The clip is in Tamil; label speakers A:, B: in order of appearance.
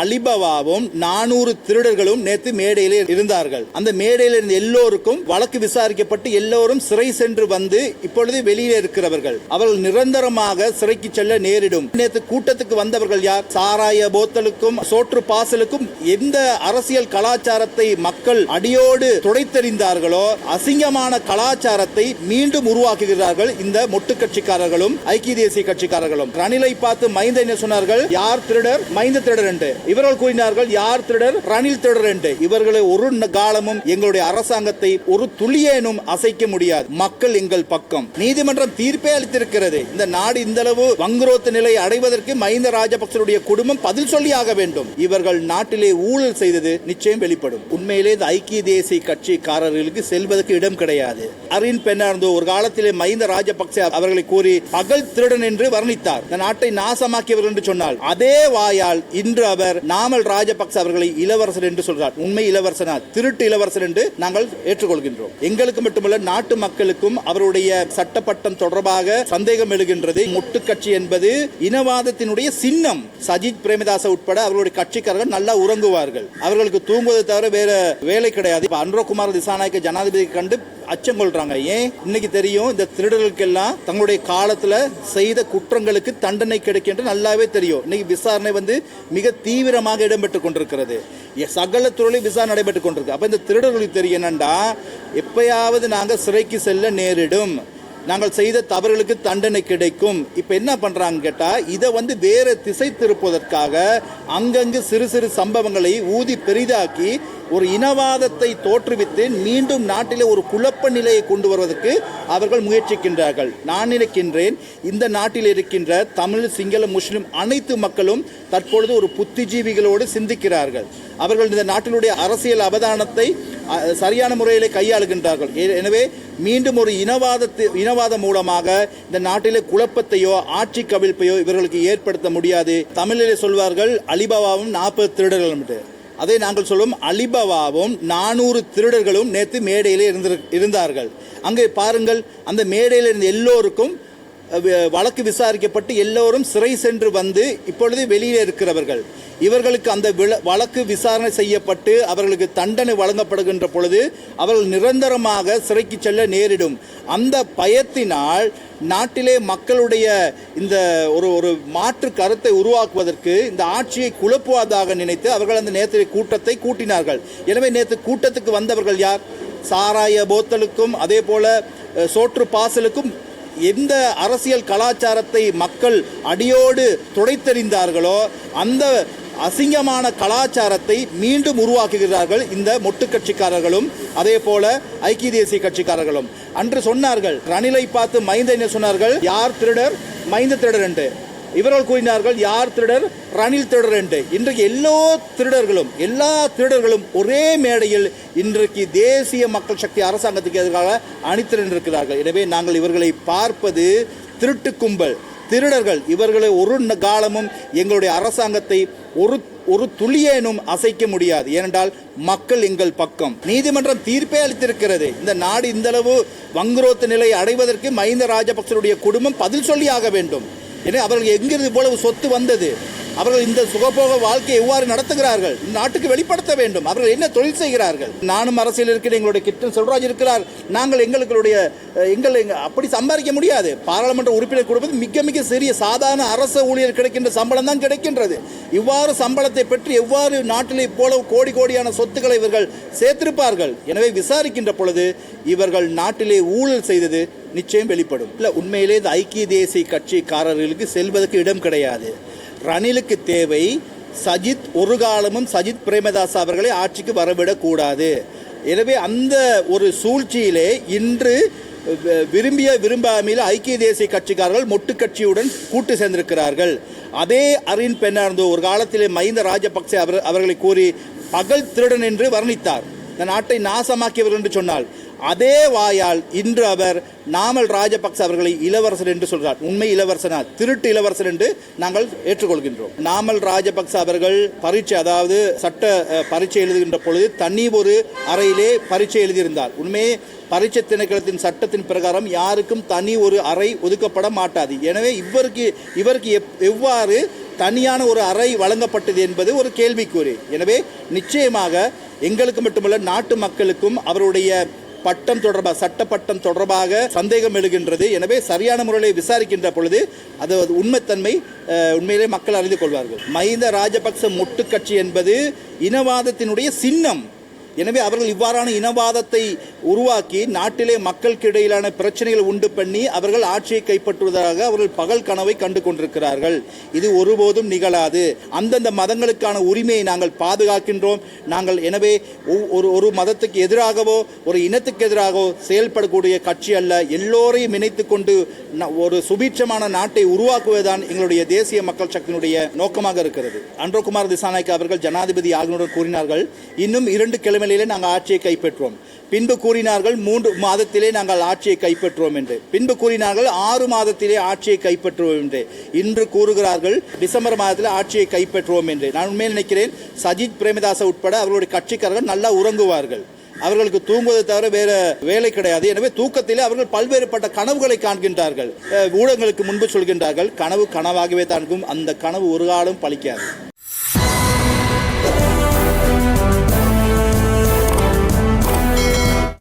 A: அலிபவாவும் நானூறு திருடர்களும் நேற்று மேடையில் இருந்தார்கள். அந்த மேடையில் இருந்த எல்லோருக்கும் வழக்கு விசாரிக்கப்பட்டு எல்லோரும் சிறை சென்று வந்து இப்பொழுது வெளியே இருக்கிறவர்கள். அவர்கள் நிரந்தரமாக சிறைக்கு செல்ல நேரிடும். நேற்று கூட்டத்துக்கு வந்தவர்கள் யார்? சாராய போத்தலுக்கும் சோற்று பாசலுக்கும் எந்த அரசியல் கலாச்சாரத்தை மக்கள் அடியோடு துடைத்தெறிந்தார்களோ அசிங்கமான கலாச்சாரத்தை மீண்டும் உருவாக்குகிறார்கள் இந்த மொட்டு கட்சிக்காரர்களும் ஐக்கிய தேசிய கட்சிக்காரர்களும். ரணிலை பார்த்து மைந்த என்ன சொன்னார்கள்? யார் திருடர்? மைந்த திருடர் என்று. இவர்கள் கூறினார்கள் யார் திருடர்? ரணில் திருடர் என்று. இவர்களை ஒரு காலமும் எங்களுடைய அரசாங்கத்தை ஒரு துளியேனும் அசைக்க முடியாது. மக்கள் எங்கள் பக்கம். நீதிமன்றம் தீர்ப்பே அளித்திருக்கிறது. இந்த நாடு இந்த அளவு வங்குரோத்து நிலை அடைவதற்கு மஹிந்த ராஜபக்சருடைய குடும்பம் பதில் சொல்லியாக வேண்டும். இவர்கள் நாட்டிலே ஊழல் செய்தது நிச்சயம் வெளிப்படும். உண்மையிலே இந்த ஐக்கிய தேசிய கட்சிக்காரர்களுக்கு செல்வதற்கு இடம் கிடையாது. அரின் பெண்ணார்ந்தோ ஒரு காலத்திலே மஹிந்த ராஜபக்சே அவர்களை கூறி பகல் திருடன் என்று வர்ணித்தார். இந்த நாட்டை நாசமாக்கியவர் என்று சொன்னால் அதே வாயால் இன்று அவர் நாமல் ராஜபக்ச அவர்களை இளவரசர் என்று சொல்றார் உண்மை இளவரசனா? திருட்டு இளவரசர் என்று நாங்கள் ஏற்றுக்கொள்கின்றோம். எங்களுக்கு மட்டுமல்ல நாட்டு மக்களுக்கும் அவருடைய சட்டப்பட்டம் தொடர்பாக சந்தேகம் எழுகின்றது. முட்டு கட்சி என்பது இனவாதத்தினுடைய சின்னம். சஜித் பிரேமதாச உட்பட அவர்களுடைய கட்சிக்காரர்கள் நல்லா உறங்குவார்கள். அவர்களுக்கு தூங்குவதை தவிர வேற வேலை கிடையாது. இப்ப அன்ரோகுமார் திசாநாயக்க ஜனாதிபதி கண்டு அச்சம் கொள்றாங்க. ஏன்? இன்னைக்கு தெரியும் இந்த திருடர்களுக்கெல்லாம் தங்களுடைய காலத்துல செய்த குற்றங்களுக்கு தண்டனை கிடைக்கும் என்று நல்லாவே தெரியும். இன்னைக்கு விசாரணை வந்து மிக தீவிரமாக இடம்பெற்றுக் கொண்டிருக்கிறது. சகல துறையிலும் விசாரணை நடைபெற்றுக் கொண்டிருக்கு. அப்ப இந்த திருடர்களுக்கு தெரியும் என்னண்டா எப்பயாவது நாங்க சிறைக்கு செல்ல நேரிடும். நாங்கள் செய்த தவறுகளுக்கு தண்டனை கிடைக்கும். இப்போ என்ன பண்றாங்க கேட்டா இதை வந்து வேற திசை திருப்புவதற்காக அங்கங்கு சிறு சிறு சம்பவங்களை ஊதி பெரிதாக்கி ஒரு இனவாதத்தை தோற்றுவித்து மீண்டும் நாட்டிலே ஒரு குழப்ப நிலையை கொண்டு வருவதற்கு அவர்கள் முயற்சிக்கின்றார்கள். நான் நினைக்கின்றேன் இந்த நாட்டில் இருக்கின்ற தமிழ் சிங்கள முஸ்லிம் அனைத்து மக்களும் தற்பொழுது ஒரு புத்திஜீவிகளோடு சிந்திக்கிறார்கள். அவர்கள் இந்த நாட்டினுடைய அரசியல் அவதானத்தை சரியான முறையில் கையாளுகின்றார்கள். எனவே மீண்டும் ஒரு இனவாதத்து இனவாதம் மூலமாக இந்த நாட்டிலே குழப்பத்தையோ ஆட்சி கவிழ்ப்பையோ இவர்களுக்கு ஏற்படுத்த முடியாது. தமிழிலே சொல்வார்கள் அலிபாபாவும் நாற்பது திருடர்கள் என்று அதை நாங்கள் சொல்லும் அலிபவாவும் நானூறு திருடர்களும் நேற்று மேடையில் இருந்து இருந்தார்கள். அங்கே பாருங்கள் அந்த மேடையில் இருந்த எல்லோருக்கும் வழக்கு விசாரிக்கப்பட்டு எல்லோரும் சிறை சென்று வந்து இப்பொழுது வெளியே இருக்கிறவர்கள். இவர்களுக்கு அந்த வழக்கு விசாரணை செய்யப்பட்டு அவர்களுக்கு தண்டனை வழங்கப்படுகின்ற பொழுது அவர்கள் நிரந்தரமாக சிறைக்கு செல்ல நேரிடும். அந்த பயத்தினால் நாட்டிலே மக்களுடைய இந்த ஒரு ஒரு மாற்று கருத்தை உருவாக்குவதற்கு இந்த ஆட்சியை குழப்புவதாக நினைத்து அவர்கள் அந்த நேற்று கூட்டத்தை கூட்டினார்கள். எனவே நேற்று கூட்டத்துக்கு வந்தவர்கள் யார்? சாராய போத்தலுக்கும் அதே போல சோற்று பாசலுக்கும் எந்த அரசியல் கலாச்சாரத்தை மக்கள் அடியோடு துடைத்தெறிந்தார்களோ அந்த அசிங்கமான கலாச்சாரத்தை மீண்டும் உருவாக்குகிறார்கள் இந்த மொட்டு கட்சிக்காரர்களும் அதே போல ஐக்கிய தேசிய கட்சிக்காரர்களும். அன்று சொன்னார்கள் ரணிலை பார்த்து மைந்த என்ன சொன்னார்கள் யார் திருடர்? மைந்த திருடர் என்று. இவர்கள் கூறினார்கள் யார் திருடர்? ரணில் திருடர் என்று. இன்றைக்கு எல்லா திருடர்களும் எல்லா திருடர்களும் ஒரே மேடையில் இன்றைக்கு தேசிய மக்கள் சக்தி அரசாங்கத்துக்கு எதிராக அணித்திரண்டிருக்கிறார்கள் எனவே நாங்கள் இவர்களை பார்ப்பது திருட்டு கும்பல். திருடர்கள் இவர்களை ஒரு காலமும் எங்களுடைய அரசாங்கத்தை ஒரு ஒரு துளியேனும் அசைக்க முடியாது. ஏனென்றால் மக்கள் எங்கள் பக்கம். நீதிமன்றம் தீர்ப்பே அளித்திருக்கிறது. இந்த நாடு இந்தளவு வங்குரோத்து நிலை அடைவதற்கு மஹிந்த ராஜபக்சருடைய குடும்பம் பதில் சொல்லியாக வேண்டும். எனவே அவர்களுக்கு எங்கிருந்து இவ்வளவு சொத்து வந்தது? அவர்கள் இந்த சுகபோக வாழ்க்கையை எவ்வாறு நடத்துகிறார்கள்? இந்த நாட்டுக்கு வெளிப்படுத்த வேண்டும். அவர்கள் என்ன தொழில் செய்கிறார்கள்? நானும் அரசியல் இருக்கிறேன் எங்களுடைய கிட்டன் செல்வராஜ் இருக்கிறார். நாங்கள் எங்களுடைய அஹ், எங்கள் அப்படி சம்பாதிக்க முடியாது. பாராளுமன்ற உறுப்பினர் கொடுப்பது மிக மிக சிறிய சாதாரண அரச ஊழியர் கிடைக்கின்ற சம்பளம் தான் கிடைக்கின்றது. இவ்வாறு சம்பளத்தை பெற்று எவ்வாறு நாட்டிலே போல கோடி கோடியான சொத்துக்களை இவர்கள் சேர்த்திருப்பார்கள்? எனவே விசாரிக்கின்ற பொழுது இவர்கள் நாட்டிலே ஊழல் செய்தது நிச்சயம் வெளிப்படும். இல்லை உண்மையிலே இந்த ஐக்கிய தேசிய கட்சிக்காரர்களுக்கு செல்வதற்கு இடம் கிடையாது. ரணிலுக்கு தேவை சஜித் ஒரு காலமும் சஜித் பிரேமதாஸ் அவர்களை ஆட்சிக்கு வரவிடக்கூடாது. எனவே அந்த ஒரு சூழ்ச்சியிலே இன்று வி- விரும்பிய விரும்பாமையில் ஐக்கிய தேசிய கட்சிக்காரர்கள் மொட்டு கட்சியுடன் கூட்டு சேர்ந்திருக்கிறார்கள். அதே அரின் பெண்ணார்ந்து ஒரு காலத்திலே மஹிந்த ராஜபக்சே அவர் அவர்களை கூறி பகல் திருடன் என்று வர்ணித்தார். இந்த நாட்டை நாசமாக்கியவர் என்று சொன்னால் அதே வாயால் இன்று அவர் நாமல் ராஜபக்ச அவர்களை இளவரசர் என்று சொல்கிறார். உண்மை இளவரசனா திருட்டு இளவரசர் என்று நாங்கள் ஏற்றுக்கொள்கின்றோம். நாமல் ராஜபக்ச அவர்கள் பரீட்சை அதாவது சட்ட பரீட்சை எழுதுகின்ற பொழுது தனி ஒரு அறையிலே பரீட்சை எழுதியிருந்தார். உண்மையே பரீட்சை திணைக்களத்தின் சட்டத்தின் பிரகாரம் யாருக்கும் தனி ஒரு அறை ஒதுக்கப்பட மாட்டாது. எனவே இவருக்கு இவருக்கு எப்- எவ்வாறு தனியான ஒரு அறை வழங்கப்பட்டது என்பது ஒரு கேள்விக்குறி. எனவே நிச்சயமாக எங்களுக்கு மட்டுமல்ல நாட்டு மக்களுக்கும் அவருடைய பட்டம் தொடர்பாக சட்ட பட்டம் தொடர்பாக சந்தேகம் எழுகின்றது. எனவே சரியான முறையில் விசாரிக்கின்ற பொழுது அது உண்மைத்தன்மை உண்மையிலே மக்கள் அறிந்து கொள்வார்கள். மஹிந்த ராஜபக்ச மொட்டு கட்சி என்பது இனவாதத்தினுடைய சின்னம். எனவே அவர்கள் இவ்வாறான இனவாதத்தை உருவாக்கி நாட்டிலே மக்களுக்கு இடையிலான பிரச்சனைகளை உண்டு பண்ணி அவர்கள் ஆட்சியை கைப்பற்றுவதாக அவர்கள் பகல் கனவை கண்டு கொண்டிருக்கிறார்கள். இது ஒருபோதும் நிகழாது. அந்தந்த மதங்களுக்கான உரிமையை நாங்கள் பாதுகாக்கின்றோம். நாங்கள் எனவே ஒரு ஒரு மதத்துக்கு எதிராகவோ ஒரு இனத்துக்கு எதிராகவோ செயல்படக்கூடிய கட்சி அல்ல. எல்லோரையும் இணைத்து கொண்டு ஒரு சுபீட்சமான நாட்டை உருவாக்குவதுதான் எங்களுடைய தேசிய மக்கள் சக்தியினுடைய நோக்கமாக இருக்கிறது. அன்றோகுமார் திசாநாயக் அவர்கள் ஜனாதிபதி ஆளுநர் கூறினார்கள். இன்னும் இரண்டு கிழமையிலே நாங்கள் ஆட்சியை கைப்பற்றுவோம். பின்பு கூறினார்கள் மூன்று மாதத்திலே நாங்கள் ஆட்சியை கைப்பற்றுவோம் என்று. பின்பு கூறினார்கள் ஆறு மாதத்திலே ஆட்சியை கைப்பற்றுவோம் என்று. இன்று கூறுகிறார்கள் டிசம்பர் மாதத்தில் ஆட்சியை கைப்பற்றுவோம் என்று. நான் உண்மையில் நினைக்கிறேன் சஜித் பிரேமதாச உட்பட அவர்களுடைய கட்சிக்காரர்கள் நல்லா உறங்குவார்கள். அவர்களுக்கு தூங்குவதை தவிர வேற வேலை கிடையாது. எனவே தூக்கத்திலே அவர்கள் பல்வேறுபட்ட கனவுகளை காண்கின்றார்கள். ஊடகங்களுக்கு முன்பு சொல்கின்றார்கள் கனவு கனவாகவே தான் இருக்கும். அந்த கனவு ஒரு காலம் பழிக்காது.